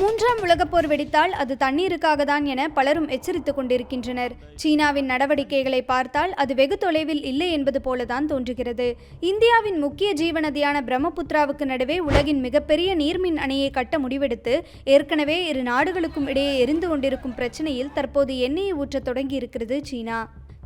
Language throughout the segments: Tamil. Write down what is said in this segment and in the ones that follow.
மூன்றாம் உலகப் போர் வெடித்தால் அது தண்ணீருக்காக தான் என பலரும் எச்சரித்துக் கொண்டிருக்கின்றனர். சீனாவின் நடவடிக்கைகளை பார்த்தால் அது வெகு தொலைவில் இல்லை என்பது போலதான் தோன்றுகிறது. இந்தியாவின் முக்கிய ஜீவநதியான பிரம்மபுத்திராவுக்கு நடுவே உலகின் மிகப்பெரிய நீர்மின் அணையை கட்ட முடிவெடுத்து ஏற்கனவே இரு நாடுகளுக்கும் இடையே எரிந்து கொண்டிருக்கும் பிரச்சனையில் தற்போது எண்ணெயை ஊற்றத் தொடங்கி இருக்கிறது சீனா.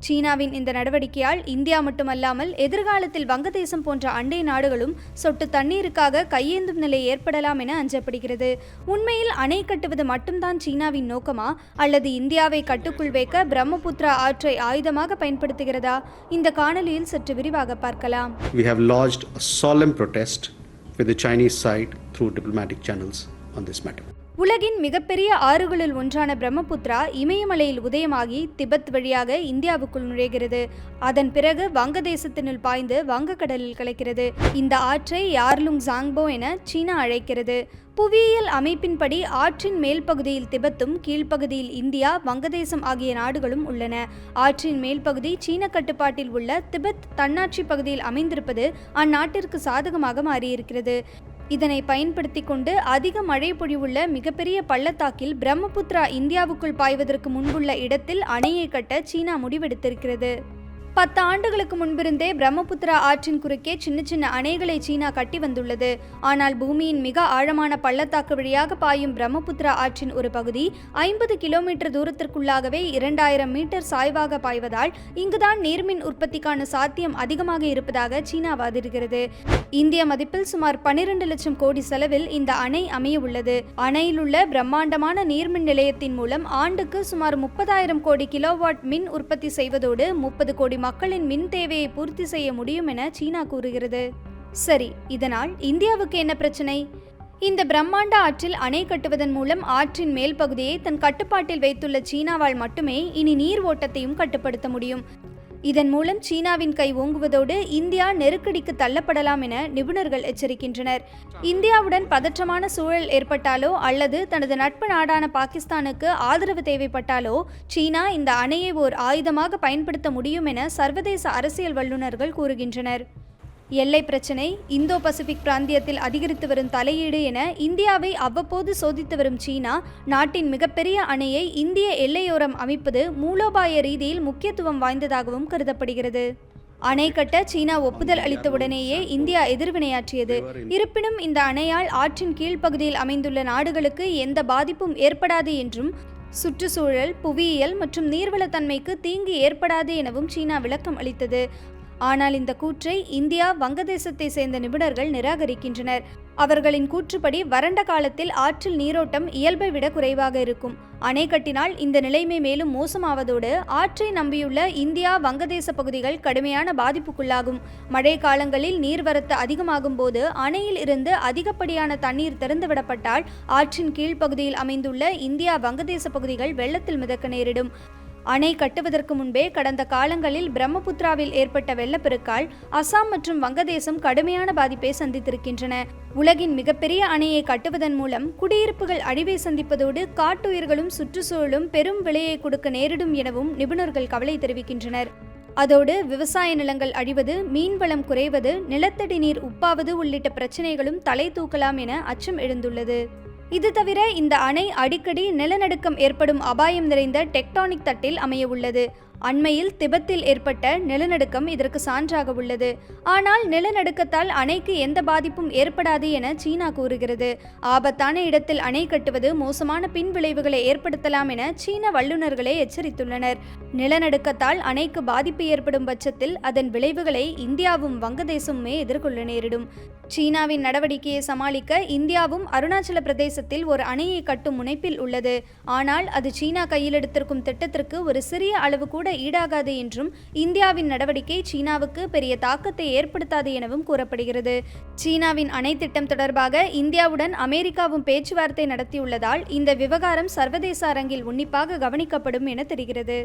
சீனாவின் இந்த நடவடிக்கையால் இந்தியா மட்டுமல்லாமல் எதிர்காலத்தில் வங்கதேசம் போன்ற அண்டை நாடுகளும் சொட்டு தண்ணீருக்காக கையேந்தும் நிலை ஏற்படலாம் என அஞ்சப்படுகிறது. உண்மையில் அணை கட்டுவது மட்டும்தான் சீனாவின் நோக்கமா? அல்லது இந்தியாவை கட்டுக்குள் வைக்க பிரம்மபுத்திரா ஆற்றை ஆயுதமாக பயன்படுத்துகிறதா? இந்த காணொலியில் சற்று விரிவாக பார்க்கலாம். We have lodged a solemn protest with the Chinese side through diplomatic channels on this matter. உலகின் மிகப்பெரிய ஆறுகளுள் ஒன்றான பிரம்மபுத்திரா இமயமலையில் உதயமாகி திபெத் வழியாக இந்தியாவுக்குள் நுழைகிறது. அதன் பிறகு வங்கதேசத்தினுள் பாய்ந்து வங்கக்கடலில் கலக்கிறது. இந்த ஆற்றை யார்லுங் ஜாங்போ என சீனா அழைக்கிறது. புவியியல் அமைப்பின்படி ஆற்றின் மேல் பகுதியில் திபெத்தும் கீழ்ப்பகுதியில் இந்தியா வங்கதேசம் ஆகிய நாடுகளும் உள்ளன. ஆற்றின் மேல் பகுதி சீன கட்டுப்பாட்டில் உள்ள திபெத் தன்னாட்சி பகுதியில் அமைந்திருப்பது அந்நாட்டிற்கு சாதகமாக மாறியிருக்கிறது. இதனை பயன்படுத்தி கொண்டு அதிக மழை பொழிவுள்ள மிகப்பெரிய பள்ளத்தாக்கில் பிரம்மபுத்திரா இந்தியாவுக்குள் பாய்வதற்கு முன்புள்ள இடத்தில் அணையை கட்ட சீனா முடிவெடுத்திருக்கிறது. பத்து ஆண்டுகளுக்கு முன்பிருந்தே பிரம்மபுத்திரா ஆற்றின் குறுக்கே சின்ன சின்ன அணைகளை சீனா கட்டி வந்துள்ளது. ஆனால் பூமியின் மிக ஆழமான பள்ளத்தாக்கு வழியாக பாயும் பிரம்மபுத்திரா ஆற்றின் ஒரு பகுதி ஐம்பது கிலோமீட்டர் தூரத்திற்குள்ளாகவே இரண்டாயிரம் மீட்டர் சாய்வாக பாய்வதால் இங்குதான் நீர்மின் உற்பத்திக்கான சாத்தியம் அதிகமாக இருப்பதாக சீனா வாதிடுகிறது. இந்திய மதிப்பில் சுமார் பனிரெண்டு லட்சம் கோடி செலவில் இந்த அணை அமைய உள்ளது அணையில் உள்ள பிரம்மாண்டமான நீர்மின் நிலையத்தின் மூலம் ஆண்டுக்கு சுமார் முப்பதாயிரம் கோடி கிலோவாட் மின் உற்பத்தி செய்வதோடு முப்பது கோடி மக்களின் மின் தேவையை பூர்த்தி செய்ய முடியும் என சீனா கூறுகிறது. சரி இதனால் இந்தியாவுக்கு என்ன பிரச்சனை? இந்த பிரம்மாண்ட ஆற்றில் அணை கட்டுவதன் மூலம் ஆற்றின் மேல் பகுதியை தன் கட்டுப்பாட்டில் வைத்துள்ள சீனாவால் மட்டுமே இனி நீர் ஓட்டத்தையும் கட்டுப்படுத்த முடியும். இதன் மூலம் சீனாவின் கை ஓங்குவதோடு இந்தியா நெருக்கடிக்கு தள்ளப்படலாம் என நிபுணர்கள் எச்சரிக்கின்றனர். இந்தியாவுடன் பதற்றமான சூழல் ஏற்பட்டாலோ அல்லது தனது நட்பு நாடான பாகிஸ்தானுக்கு ஆதரவு தேவைப்பட்டாலோ சீனா இந்த அணையை ஓர் ஆயுதமாக பயன்படுத்த முடியும் என சர்வதேச அரசியல் வல்லுநர்கள் கூறுகின்றனர். எல்லை பிரச்சினை இந்தோ பசிபிக் பிராந்தியத்தில் அதிகரித்து வரும் தலையீடு என இந்தியாவை அவ்வப்போது சோதித்து வரும் சீனா நாட்டின் மிகப்பெரிய அணையை இந்திய எல்லையோரம் அமைப்பது மூலோபாய ரீதியில் முக்கியத்துவம் வாய்ந்ததாகவும் கருதப்படுகிறது. அணை கட்ட சீனா ஒப்புதல் அளித்தவுடனேயே இந்தியா எதிர்வினையாற்றியது. இருப்பினும் இந்த அணையால் ஆற்றின் கீழ்ப்பகுதியில் அமைந்துள்ள நாடுகளுக்கு எந்த பாதிப்பும் ஏற்படாது என்றும் சுற்றுச்சூழல் புவியியல் மற்றும் நீர்வளத்தன்மைக்கு தீங்கு ஏற்படாது எனவும் சீனா விளக்கம் அளித்தது. ஆனால் இந்த கூற்றை இந்தியா வங்கதேசத்தை சேர்ந்த நிபுணர்கள் நிராகரிக்கின்றனர். அவர்களின் கூற்றுப்படி வறண்ட காலத்தில் ஆற்றில் நீரோட்டம் இயல்பை விட குறைவாக இருக்கும். அணை கட்டினால் இந்த நிலைமை மேலும் மோசமாவதோடு ஆற்றை நம்பியுள்ள இந்தியா வங்கதேச பகுதிகள் கடுமையான பாதிப்புக்குள்ளாகும். மழை காலங்களில் நீர்வரத்து அதிகமாகும் போது அணையில் இருந்து அதிகப்படியான தண்ணீர் திறந்துவிடப்பட்டால் ஆற்றின் கீழ்ப்பகுதியில் அமைந்துள்ள இந்தியா வங்கதேச பகுதிகள் வெள்ளத்தில் மிதக்க நேரிடும். அணை கட்டுவதற்கு முன்பே கடந்த காலங்களில் பிரம்மபுத்திராவில் ஏற்பட்ட வெள்ளப்பெருக்கால் அசாம் மற்றும் வங்கதேசம் கடுமையான பாதிப்பை சந்தித்திருக்கின்றன. உலகின் மிகப்பெரிய அணையை கட்டுவதன் மூலம் குடியிருப்புகள் அழிவை சந்திப்பதோடு காட்டுயிர்களும் சுற்றுச்சூழலும் பெரும் விலையை கொடுக்க நேரிடும் எனவும் நிபுணர்கள் கவலை தெரிவிக்கின்றனர். அதோடு விவசாய நிலங்கள் அழிவது மீன்வளம் குறைவது நிலத்தடி நீர் உப்பாவது உள்ளிட்ட பிரச்சினைகளும் தலை தூக்கலாம் என அச்சம் எழுந்துள்ளது. இது தவிர இந்த அணை அடிக்கடி நிலநடுக்கம் ஏற்படும் அபாயம் நிறைந்த டெக்டானிக் தட்டில் அமைய உள்ளது அண்மையில் திபெத்தில் ஏற்பட்ட நிலநடுக்கம் இதற்கு சான்றாக உள்ளது. ஆனால் நிலநடுக்கத்தால் அணைக்கு எந்த பாதிப்பும் ஏற்படாது என சீனா கூறுகிறது. ஆபத்தான இடத்தில் அணை கட்டுவது மோசமான பின்விளைவுகளை ஏற்படுத்தலாம் என சீன வல்லுநர்களே எச்சரித்துள்ளனர். நிலநடுக்கத்தால் அணைக்கு பாதிப்பு ஏற்படும் பட்சத்தில் அதன் விளைவுகளை இந்தியாவும் வங்கதேசமுமே எதிர்கொள்ள நேரிடும். சீனாவின் நடவடிக்கையை சமாளிக்க இந்தியாவும் அருணாச்சல பிரதேசத்தில் ஒரு அணையை கட்டும் முனைப்பில் உள்ளது. ஆனால் அது சீனா கையில் எடுத்திருக்கும் திட்டத்திற்கு ஒரு சிறிய அளவு கூட ஈடாகாது என்றும் இந்தியாவின் நடவடிக்கை சீனாவுக்கு பெரிய தாக்கத்தை ஏற்படுத்தாது எனவும் கூறப்படுகிறது. சீனாவின் அணை திட்டம் தொடர்பாக இந்தியாவுடன் அமெரிக்காவும் பேச்சுவார்த்தை நடத்தியுள்ளதால் இந்த விவகாரம் சர்வதேச அரங்கில் உன்னிப்பாக கவனிக்கப்படும் என தெரிகிறது.